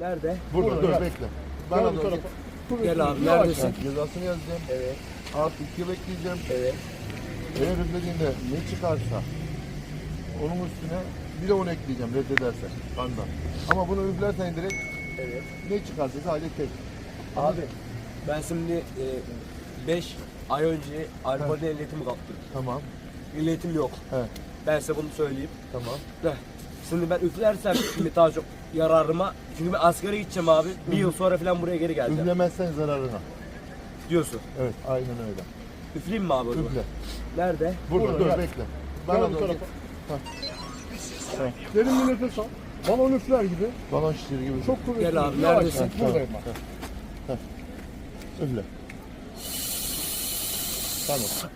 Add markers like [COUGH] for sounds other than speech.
Nerede? Burada, Burada, dur gel. bekle. Gel bu tarafa. Dur, Gel dur, abi, yavaş neredesin? yavaş. Ben Cezasını yazacağım. Evet. Artı iki bekleyeceğim. Evet. Eğer üflediğinde ne çıkarsa onun üstüne bir de onu ekleyeceğim reddedersen kandan. Ama bunu üflersen direkt Evet. ne çıkarsa sadece tek. Abi ben şimdi 5 ay önce alkolden ehliyetimi kaptım. Tamam. Ehliyetim yok. He. Ben size bunu söyleyeyim. Tamam. De. Şimdi ben üflersem [CLEARS THROAT] şimdi daha çok yararıma. Çünkü ben askere gideceğim abi. Bir yıl sonra falan buraya geri geleceğim. Üflemezsen zararına. Diyorsun. Evet aynen öyle. Üfleyeyim mi abi? o zaman? Üfle. Nerede? Burada, Burada, dur gel. bekle. Gel Bana bu doğru. tarafa. Derin bir nefes al. Balon üfler gibi. Balon şişir gibi. Çok kuvvetli. Gel abi, Yavaş neredesin? yavaş. Buradayım bak. Üfle. Tamam.